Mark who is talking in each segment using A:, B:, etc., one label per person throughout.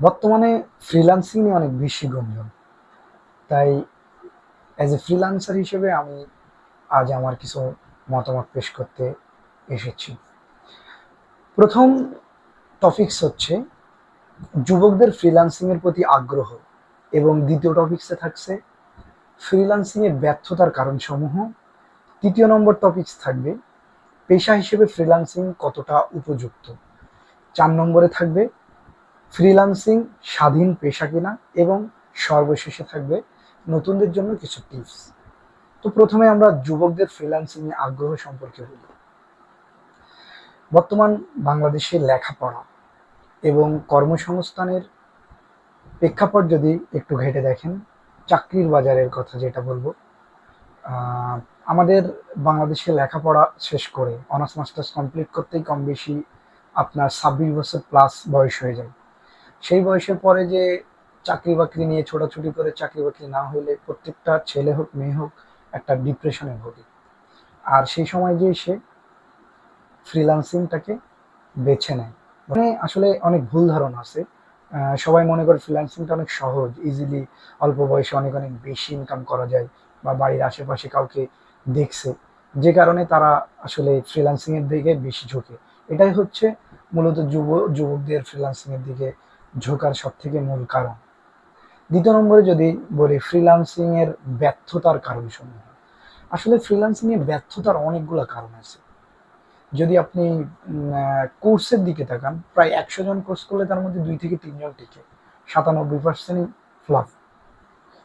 A: বর্তমানে ফ্রিল্যান্সিং নিয়ে অনেক বেশি গুঞ্জন তাই অ্যাজ এ ফ্রিল্যান্সার হিসেবে আমি আজ আমার কিছু মতামত পেশ করতে এসেছি। প্রথম টপিকস হচ্ছে যুবকদের ফ্রিল্যান্সিংয়ের প্রতি আগ্রহ এবং দ্বিতীয় টপিকসে থাকছে ফ্রিল্যান্সিংয়ে ব্যর্থতার কারণসমূহ। তৃতীয় নম্বর টপিকস থাকবে পেশা হিসেবে ফ্রিল্যান্সিং কতটা উপযুক্ত। চার নম্বরে থাকবে ফ্রিল্যান্সিং স্বাধীন পেশা কিনা এবং সর্বশেষে থাকবে নতুনদের জন্য কিছু টিপস। তো প্রথমে আমরা যুবকদের ফ্রিল্যান্সিং এ আগ্রহ সম্পর্কে বলি। বর্তমান বাংলাদেশে লেখাপড়া এবং কর্মসংস্থানের প্রেক্ষাপট যদি একটু ঘেটে দেখেন, চাকরির বাজারের কথা যেটা বলব আমাদের বাংলাদেশে লেখাপড়া শেষ করে অনার্স মাস্টার্স কমপ্লিট করতেই কম বেশি আপনার ছাব্বিশ বছর প্লাস বয়স হয়ে যায়। সেই বয়সের পরে যে চাকরি বাকরি নিয়ে ছোটাছুটি করে চাকরি বাকরি না হলে প্রত্যেকটা ছেলে হোক, মেয়ে হোক, একটা ডিপ্রেশনে ভোগে। আর সেই সময় যে সে ফ্রিল্যান্সিংটাকে বেছে নেয়। মানে আসলে অনেক ভুল ধারণা আছে। সবাই মনে করে ফ্রিল্যান্সিংটা অনেক সহজ ইজিলি অল্প বয়সে অনেক অনেক বেশি ইনকাম করা যায় বা বাড়ির আশেপাশে কাউকে দেখছে। যে কারণে তারা আসলে ফ্রিল্যান্সিং এর দিকে বেশি ঝোঁকে। এটাই হচ্ছে মূলত যুব, যুবকদের ফ্রিল্যান্সিং এর দিকে ঝোঁকার সব থেকে মূল কারণ। দ্বিতীয় নম্বরে যদি বলি ফ্রিল্যান্সিং এর ব্যর্থতার কারণ সমূহ। আসলে ফ্রিল্যান্সিং এর ব্যর্থতার অনেকগুলো কারণ আছে। যদি আপনি কোর্সের দিকে তাকান, প্রায় একশো জন কোর্স করলে তার মধ্যে দুই থেকে তিনজন টিকে। সাতানব্বই পার্সেন্ট ফ্লাপ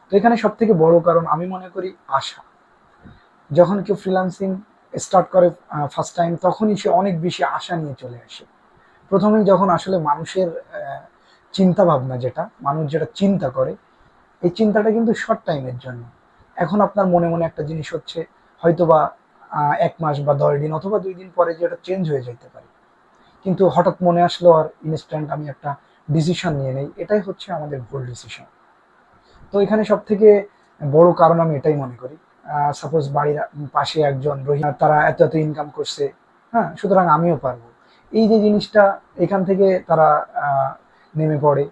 A: তো এখানে সব থেকে বড় কারণ আমি মনে করি আশা। যখন কেউ ফ্রিল্যান্সিং স্টার্ট করে ফার্স্ট টাইম তখনই সে অনেক বেশি আশা নিয়ে চলে আসে। প্রথমেই যখন আসলে মানুষের চিন্তা ভাবনা যেটা মানুষ যেটা চিন্তা করে এই চিন্তাটা কিন্তু শর্ট টাইমের জন্য। এখন আপনার মনে মনে একটা জিনিস হচ্ছে হয়তোবা আহ, এক মাস বা দশ দিন অথবা দুই দিন পরে যেটা চেঞ্জ হয়ে যেতে পারে। কিন্তু হঠাৎ মনে আসলো আর ইনস্ট্যান্ট আমি একটা ডিসিশন নিয়ে নেই এটাই হচ্ছে আমাদের ভুল ডিসিশন তো এখানে সব থেকে বড় কারণ আমি এটাই মনে করি। সাপোজ বাড়ির পাশে একজন রোহিঙ্গা তারা এত এত ইনকাম করছে হ্যাঁ সুতরাং আমিও পারব। এই যে জিনিসটা এখান থেকে তারা নেমে পড়ে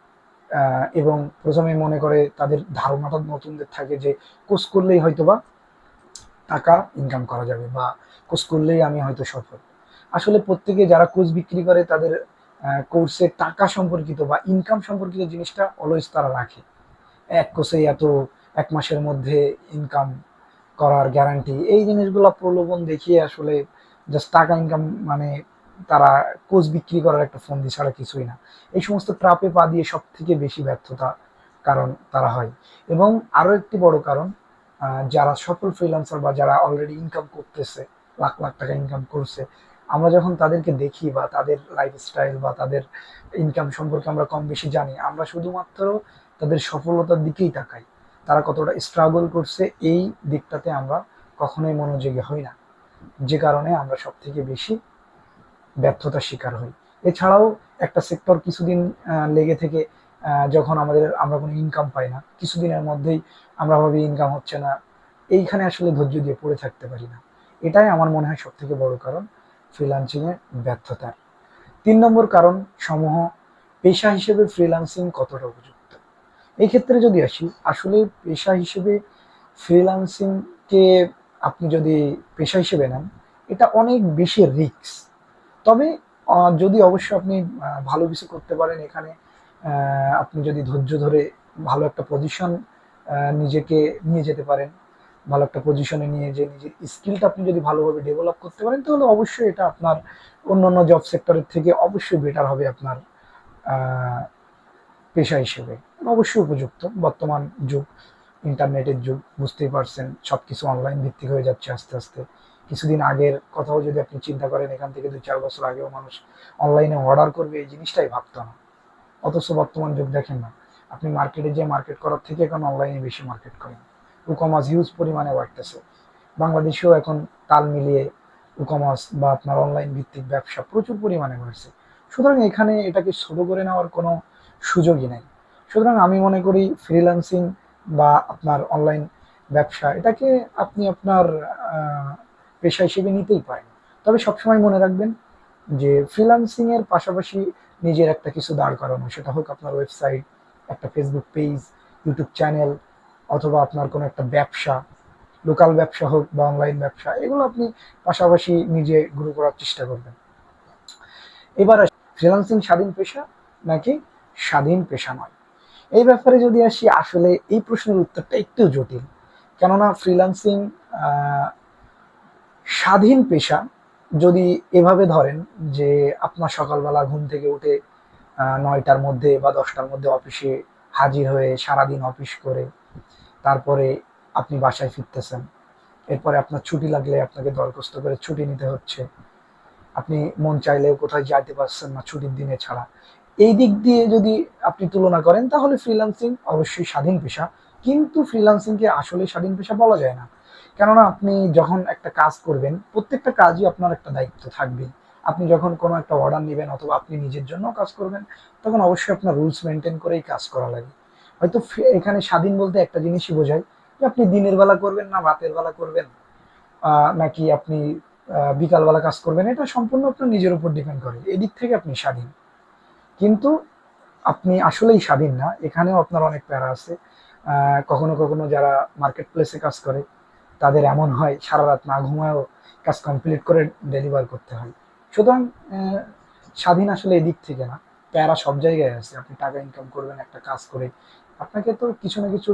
A: এবং প্রথমে মনে করে তাদের ধারণাটা নতুনদের থাকে যে কোর্স করলেই হয়তোবা টাকা ইনকাম করা যাবে বা কোর্স করলেই আমি হয়তো সফল। আসলে প্রত্যেকে যারা কোর্স বিক্রি করে তাদের কোর্সে টাকা সম্পর্কিত বা ইনকাম সম্পর্কিত জিনিসটা অলওয়েজ তারা রাখে। এক কোর্সেই এত এক মাসের মধ্যে ইনকাম করার গ্যারান্টি এই জিনিসগুলো প্রলোভন দেখিয়ে আসলে জাস্ট টাকা ইনকাম মানে তারা কোচ বিক্রি করার একটা ফন্দি ছাড়া কিছুই না। এই সমস্ত ট্রাপে পা দিয়ে সব থেকে বেশি ব্যর্থতা কারণ তারা হয়। এবং আরও একটি বড় কারণ যারা সফল ফ্রিল্যান্সার বা যারা অলরেডি ইনকাম করতেছে, লাখ লাখ টাকা ইনকাম করছে, আমরা যখন তাদেরকে দেখি বা তাদের লাইফস্টাইল বা তাদের ইনকাম সম্পর্কে আমরা কম বেশি জানি, আমরা শুধুমাত্র তাদের সফলতার দিকেই তাকাই। তারা কতটা স্ট্রাগল করছে, এই দিকটাতে আমরা কখনোই মনোযোগী হই না। যে কারণে আমরা সব থেকে বেশি ব্যর্থতার শিকার হই। এছাড়াও একটা সেক্টর কিছুদিন লেগে থেকে যখন আমাদের, আমরা কোনো ইনকাম পাই না, কিছুদিনের মধ্যেই আমরা ভাবি ইনকাম হচ্ছে না। এইখানে আসলে ধৈর্য দিয়ে পড়ে থাকতে পারি না। এটাই আমার মনে হয় সব থেকে বড় কারণ ফ্রিল্যান্সিং এর ব্যর্থতার। তিন নম্বর কারণ সমূহ, পেশা হিসেবে ফ্রিল্যান্সিং কতটা উপযুক্ত? এই ক্ষেত্রে যদি আসি, আসলে পেশা হিসেবে ফ্রিল্যান্সিংকে আপনি যদি পেশা হিসেবে নেন, এটা অনেক বেশি রিস্ক তবে যদি অবশ্যই আপনি ভালো কিছু করতে পারেন এখানে আপনি যদি ধৈর্য ধরে ভালো একটা পজিশন নিজেকে নিয়ে যেতে পারেন, ভালো একটা পজিশনে নিয়ে যে নিজের স্কিলটা আপনি যদি ভালোভাবে ডেভেলপ করতে পারেন, তাহলে অবশ্যই এটা আপনার অন্যান্য জব সেক্টরের থেকে অবশ্যই বেটার হবে আপনার পেশা হিসেবে। অবশ্যই উপযুক্ত। বর্তমান যুগ ইন্টারনেটের যুগ, বুঝতেই পারছেন সব কিছু অনলাইন ভিত্তিক হয়ে যাচ্ছে আস্তে আস্তে। কিছুদিন আগের কথাও যদি আপনি চিন্তা করেন, এখান থেকে দুই চার বছর আগেও মানুষ অনলাইনে অর্ডার করবে, এই জিনিসটাই ভাবতো না। অথচ বর্তমান যুগ দেখেন না। আপনি মার্কেটে যে মার্কেট করার থেকে এখন অনলাইনে বেশি মার্কেট করেন। উকমাস হিউজ পরিমাণে বাড়তেছে। বাংলাদেশেও এখন তাল মিলিয়ে উকমাস বা আপনার অনলাইন ভিত্তিক ব্যবসা প্রচুর পরিমাণে বাড়ছে। সুতরাং এখানে এটাকে ছোট করে নেওয়ার কোনো সুযোগই নেই। সুতরাং আমি মনে করি ফ্রিল্যান্সিং বা আপনার অনলাইন ব্যবসা, এটাকে আপনি আপনার পেশা হিসেবে নিতেই পারেন। তবে সবসময় মনে রাখবেন যে ফ্রিল্যান্সিং এর পাশাপাশি নিজের একটা কিছু দাঁড় করানো, সেটা হোক আপনার ওয়েবসাইট একটা ফেসবুক পেজ ইউটিউব চ্যানেল অথবা আপনার কোনো একটা ব্যবসা লোকাল ব্যবসা হোক বা অনলাইন ব্যবসা, এগুলো আপনি পাশাপাশি নিজে গ্রো করার চেষ্টা করবেন। এবার ফ্রিলান্সিং স্বাধীন পেশা নাকি স্বাধীন পেশা নয়? এই ব্যাপারে যদি আসি, আসলে এই প্রশ্নের উত্তরটা একটু জটিল। কেননা ফ্রিলান্সিং স্বাধীন পেশা যদি এভাবে ধরেন যে আপনার সকালবেলা ঘুম থেকে উঠে নয়টার মধ্যে বা দশটার মধ্যে অফিসে হাজির হয়ে সারাদিন অফিস করে, তারপরে আপনি বাসায় ফিরতেছেন, এরপরে আপনার ছুটি লাগলে আপনাকে দরখাস্ত করে ছুটি নিতে হচ্ছে, আপনি মন চাইলেও কোথায় যাইতে পারছেন না ছুটির দিনে ছাড়া। এই দিক দিয়ে যদি আপনি তুলনা করেন তাহলে ফ্রিল্যান্সিং অবশ্যই স্বাধীন পেশা, কিন্তু ফ্রিল্যান্সিংকে আসলে স্বাধীন পেশা বলা যায় না। কেননা আপনি যখন একটা কাজ করবেন, প্রত্যেকটা কাজই আপনার একটা দায়িত্ব থাকবে। আপনি যখন কোনো একটা অর্ডার নেবেন অথবা আপনি নিজের জন্য কাজ করবেন, তখন অবশ্যই আপনার রুলস মেনটেন করেই কাজ করা লাগে। হয়তো এখানে স্বাধীন বলতে একটা জিনিসই বোঝায় যে আপনি দিনের বেলা করবেন না রাতের বেলা করবেন। নাকি আপনি বিকালবেলা কাজ করবেন, এটা সম্পূর্ণ আপনার নিজের উপর ডিপেন্ড করে। এদিক থেকে আপনি স্বাধীন। কিন্তু আপনি আসলেই স্বাধীন না, এখানেও আপনার অনেক প্যারা আছে। কখনো কখনো যারা মার্কেট প্লেসে কাজ করে তাদের এমন হয়, সারা রাত না ঘুমায়ও কাজ কমপ্লিট করে ডেলিভার করতে হয়। সুতরাং স্বাধীন আসলে এদিক থেকে না। প্যারা সব জায়গায় আছে, আপনি টাকা ইনকাম করবেন একটা কাজ করে। আপনাকে তো কিছু না কিছু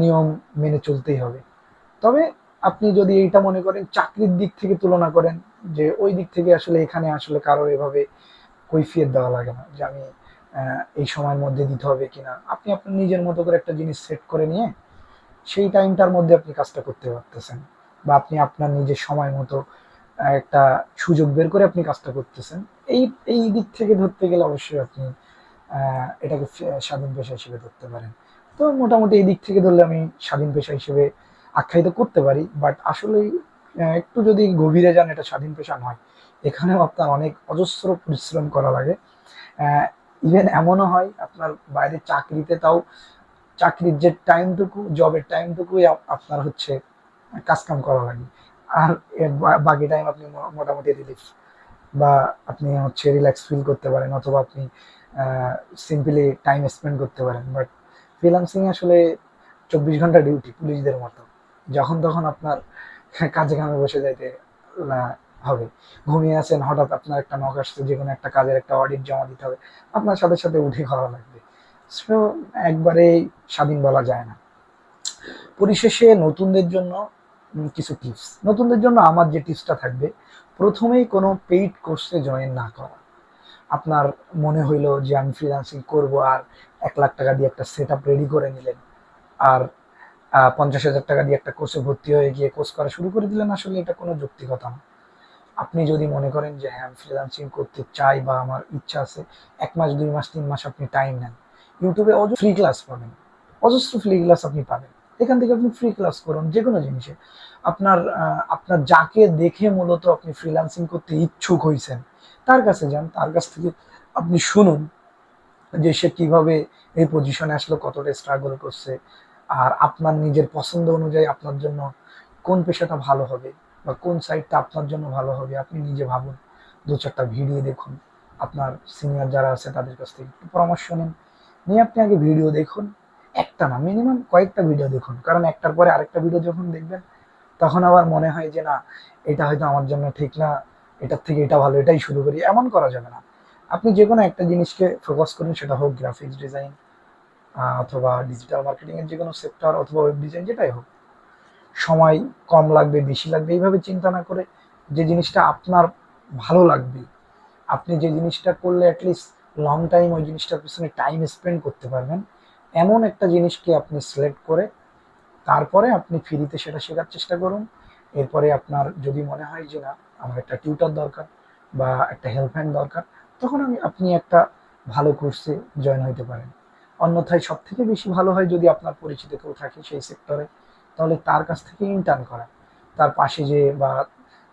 A: নিয়ম মেনে চলতেই হবে। তবে আপনি যদি এইটা মনে করেন, চাকরির দিক থেকে তুলনা করেন, যে ওই দিক থেকে আসলে এখানে আসলে কারোর এভাবে কৈফিয়ত দেওয়া লাগে না, যে আমি এই সময়ের মধ্যে দিতে হবে কিনা। আপনি আপনার নিজের মতো করে একটা জিনিস সেট করে নিয়ে সেই টাইমটার মধ্যে আপনি কাজটা করতে পারতেছেন বা আপনি আপনার নিজের সময় মতো একটা সুযোগ বের করে আপনি কাজটা করতেছেন। এই এই দিক থেকে ধরতে গেলে অবশ্যই আপনি এটাকে স্বাধীন পেশা হিসেবে ধরতে পারেন। তো মোটামুটি এই দিক থেকে ধরলে আমি স্বাধীন পেশা হিসেবে আখ্যায়িত করতে পারি বাট আসলে একটু যদি গভীরে যান, এটা স্বাধীন পেশা নয়। এখানেও আপনার অনেক অজস্র পরিশ্রম করা লাগে। ইভেন এমনও হয়, আপনার বাইরে চাকরিতে তাও চাকরির যে টাইমটুকু, জবের টাইমটুকুই আপনার হচ্ছে কাজকাম করা লাগে। আর বাকি টাইম আপনি মোটামুটি রিলিফ বা আপনি হচ্ছে রিল্যাক্স ফিল করতে পারেন অথবা আপনি সিম্পলি টাইম স্পেন্ড করতে পারেন। বাট ফ্রিল্যান্সিং আসলে চব্বিশ ঘণ্টা ডিউটি পুলিশদের মতো। যখন তখন আপনার কাজে কামে বসে যাইতে হবে। ঘুমিয়ে আছেন, হঠাৎ আপনার একটা নক আসছে যে কোনো একটা কাজের একটা অডিট জমা দিতে হবে। আপনার সাথে সাথে উঠে করা লাগবে। সো একবারেই স্বাধীন বলা যায় না। পরিশেষে নতুনদের জন্য কিছু টিপস নতুনদের জন্য আমার যে টিপসটা থাকবে, প্রথমেই কোনো পেইড কোর্সে জয়েন না করা। আপনার মনে হইল যে আমি ফ্রিল্যান্সিং করব আর এক লাখ টাকা দিয়ে একটা সেট আপ রেডি করে নিলেন, আর পঞ্চাশ হাজার টাকা দিয়ে একটা কোর্সে ভর্তি হয়ে গিয়ে কোর্স করা শুরু করে দিলেন আসলে এটা কোনো যৌক্তিকতা না। আপনি যদি মনে করেন যে হ্যাঁ আমি ফ্রিল্যান্সিং করতে চাই বা আমার ইচ্ছা আছে, এক মাস, দুই মাস, তিন মাস আপনি টাইম নেন। ইউটিউবে অজ ফ্রি ক্লাস পাবেন। অজস্র ফ্রি ক্লাস আপনি পাবেন। এখান থেকে আপনি ফ্রি ক্লাস করুন যে কোনো জিনিসে। আপনার আপনার যাকে দেখে মূলত আপনি ফ্রিল্যান্সিং করতে ইচ্ছুক হয়েছেন তার কাছে যান, তার কাছ থেকে আপনি শুনুন যে সে কীভাবে এই পজিশনে আসলো, কতটা স্ট্রাগল করছে, আর আপনার নিজের পছন্দ অনুযায়ী আপনার জন্য কোন পেশাটা ভালো হবে, বা কোন সাইডটা আপনার জন্য ভালো হবে, আপনি নিজে ভাবুন। দু চারটা ভিডিও দেখুন। আপনার সিনিয়র যারা আছে, তাদের কাছ থেকে একটু পরামর্শ নিন। নিয়ে আপনি আগে ভিডিও দেখুন। একটা না মিনিমাম কয়েকটা ভিডিও দেখুন। কারণ একটার পরে আরেকটা ভিডিও যখন দেখবেন, তখন আবার মনে হয় যে, না, এটা হয়তো আমার জন্য ঠিক না, এটার থেকে এটা ভালো, এটাই শুরু করি। এমন করা যাবে না। আপনি যে কোনো একটা জিনিসকে ফোকাস করুন, সেটা হোক গ্রাফিক্স ডিজাইন অথবা ডিজিটাল মার্কেটিংয়ের যে কোনো সেক্টর অথবা ওয়েব ডিজাইন যেটাই হোক। সময় কম লাগবে, বেশি লাগবে, এইভাবে চিন্তা না করে যে জিনিসটা আপনার ভালো লাগবে। আপনি যে জিনিসটা করলে অ্যাটলিস্ট লং টাইম ওই জিনিসটার পিছনে টাইম স্পেন্ড করতে পারবেন। এমন একটা জিনিসকে আপনি সিলেক্ট করে তারপরে আপনি ফ্রিতে সেটা শেখার চেষ্টা করুন। এরপরে আপনার যদি মনে হয় যে না, আমার একটা টিউটার দরকার বা একটা হেল্প হ্যান্ড দরকার, তখন আমি, আপনি একটা ভালো কোর্সে জয়েন হইতে পারেন। অন্যথায় সব থেকে বেশি ভালো হয় যদি আপনার পরিচিত কেউ থাকে সেই সেক্টরে তাহলে তার কাছ থেকে ইন্টার্ন করা। তার পাশে যে বা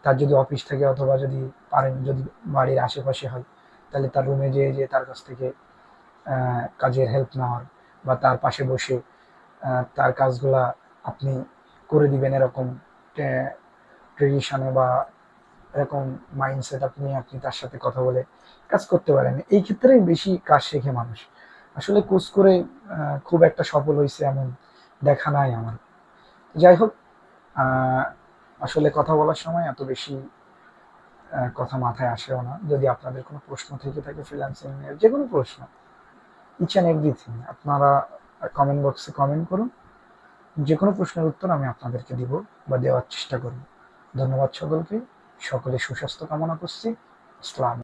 A: তার যদি অফিস থাকে অথবা যদি পারেন, যদি বাড়ির আশেপাশে হয় তাহলে তার রুমে যেয়ে যে তার কাছ থেকে কাজের হেল্প নেওয়ার বা তার পাশে বসে তার কাজগুলা আপনি করে দিবেন এরকম ট্রেডিশনে বা এরকম মাইন্ডসেট আপনি আপনি তার সাথে কথা বলে কাজ করতে পারেন। এই ক্ষেত্রেই বেশি কাজ শেখে মানুষ। আসলে কোর্স করে খুব একটা সফল হয়েছে এমন দেখা নাই আমার। যাই হোক আসলে কথা বলার সময় এত বেশি কথা মাথায় আসেও না। যদি আপনাদের কোনো প্রশ্ন থেকে থাকে ফ্রিল্যান্সিং নিয়ে যে কোনো প্রশ্ন ইচ অ্যান্ড এভরিথিং আপনারা কমেন্ট বক্সে কমেন্ট করুন। যে কোনো প্রশ্নের উত্তর আমি আপনাদেরকে দিব বা দেওয়ার চেষ্টা করব। ধন্যবাদ সকলকে। সকলে সুস্বাস্থ্য কামনা করছি। আসসালাম